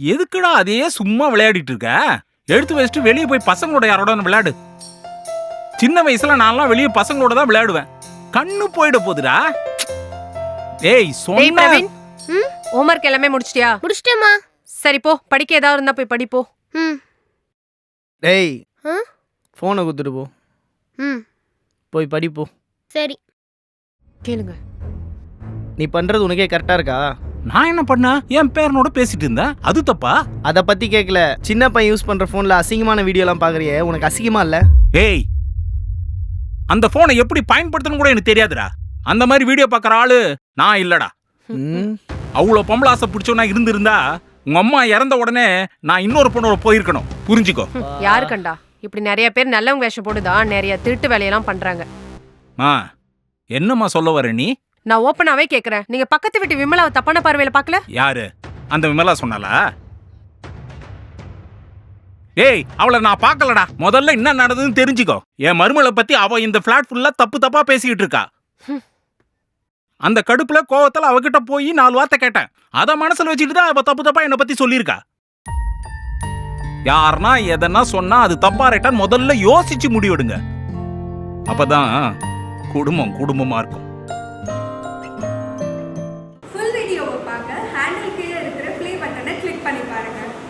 எதுக்குடா அதையே சும்மா விளையாடிட்டு இருக்க எடுத்து வச்சுட்டு வெளியே போய் பசங்களோட யாரோட விளையாடு. சின்ன வயசுல நான்லாம் வெளியே பசங்களோட தான் விளையாடுவேன். கண்ணு போயிட போகுதுடா. டேய் டேய் சொன்ன ம்? ஹோம்ஒர்க் எல்லாமே முடிச்சிட்டியா? முடிச்சிட்டேம்மா. சரி போ. படிக்க ஏதாவது இருந்தா போய் படிப்போ ம். டேய் ஆ? ஃபோனை கொடுத்துட்டு போ. ம். போய் படிப்போ சரி. கேளுங்க. நீ பண்றது உனக்கே கரெக்டா இருக்கா? நான் என்ன பண்ண? என் பேரனோட பேசிட்டு இருந்தேன். அது தப்பா? அதை பத்தி கேட்கல சின்ன பையன் யூஸ் பண்ற ஃபோன்ல அசிங்கமான வீடியோலாம் பாக்குறியே? உனக்கு அசிங்கமா இல்ல? ஏய் அந்த போனை எப்படி பயன்படுத்தணும் கூட எனக்கு தெரியாதுடா. அந்த மாதிரி வீடியோ பார்க்குற ஆளு நான் இல்லடா. ம். அவ்வளோ பொம்பளை ஆசை பிடிச்சவனா இருந்திருந்தா உங்க அம்மா இறந்த உடனே நான் இன்னொரு பொண்ணோட போயிருக்கணும். புரிஞ்சுக்கோ. யாரு கண்டா? இப்படி நிறைய பேர் நல்லவங்க வேஷம் போட்டுதான் நிறைய திருட்டு வேலையெல்லாம் பண்றாங்க. ஆ என்னம்மா சொல்ல வர நீ? நான் ஓப்பனாவே கேக்குறேன். நீங்க பக்கத்து வீட்டு விமலாவை தப்பான பார்வையில பார்க்கல? யாரு? அந்த விமலா சொன்னாலா ஏய் அவளை நான் பார்க்கலடா. முதல்ல என்ன நடந்ததுன்னு தெரிஞ்சுக்கோ. என் மருமலை பத்தி அவ இந்த பிளாட் ஃபுல்லா தப்பு தப்பா பேசிக்கிட்டு இருக்கா. அந்த கடுப்புல கோவத்துல அவகிட்ட போய் நாலு வார்த்தை கேட்டேன். அத மனசுல வச்சுட்டு தான் அவ தப்பு தப்பா என்னை பத்தி சொல்லியிருக்கா. யாருனா எதனா சொன்னா அது தப்பா ரைட்டான்னு முதல்ல யோசிச்சு முடிவெடுங்க. அப்பதான் குடும்பம் குடும்பமா இருக்கும். பார்க்க ஹேண்டில்